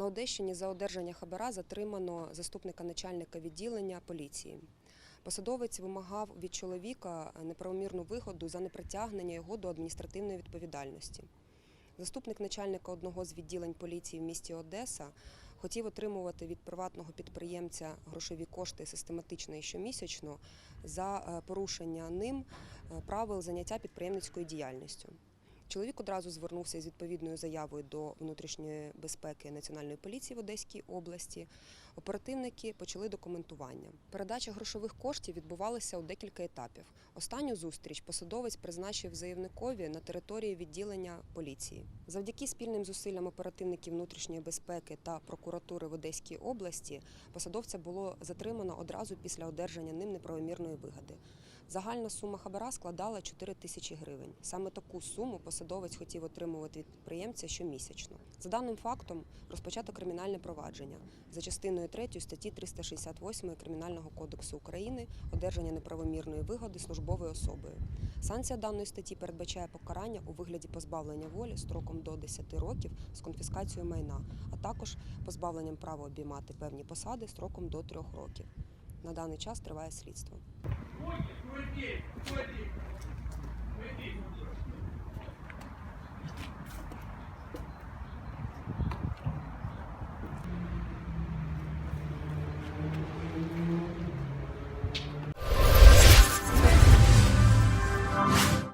На Одещині за одержання хабара затримано заступника начальника відділення поліції. Посадовець вимагав від чоловіка неправомірну вигоду за непритягнення його до адміністративної відповідальності. Заступник начальника одного з відділень поліції в місті Одеса хотів отримувати від приватного підприємця грошові кошти систематично і щомісячно за е, порушення ним е, правил заняття підприємницькою діяльністю. Чоловік одразу звернувся з відповідною заявою до внутрішньої безпеки Національної поліції в Одеській області. Оперативники почали документування. Передача грошових коштів відбувалася у декілька етапів. Останню зустріч посадовець призначив заявникові на території відділення поліції. Завдяки спільним зусиллям оперативників внутрішньої безпеки та прокуратури в Одеській області посадовця було затримано одразу після одержання ним неправомірної вигоди. Загальна сума хабара складала 4 тисячі гривень. Саме таку суму посадовець хотів отримувати від підприємця щомісячно. За даним фактом розпочато кримінальне провадження за частиною 3 статті 368 Кримінального кодексу України одержання неправомірної вигоди службовою особою. Санкція даної статті передбачає покарання у вигляді позбавлення волі строком до 10 років з конфіскацією майна, а також позбавленням права обіймати певні посади строком до 3 років. На даний час триває слідство.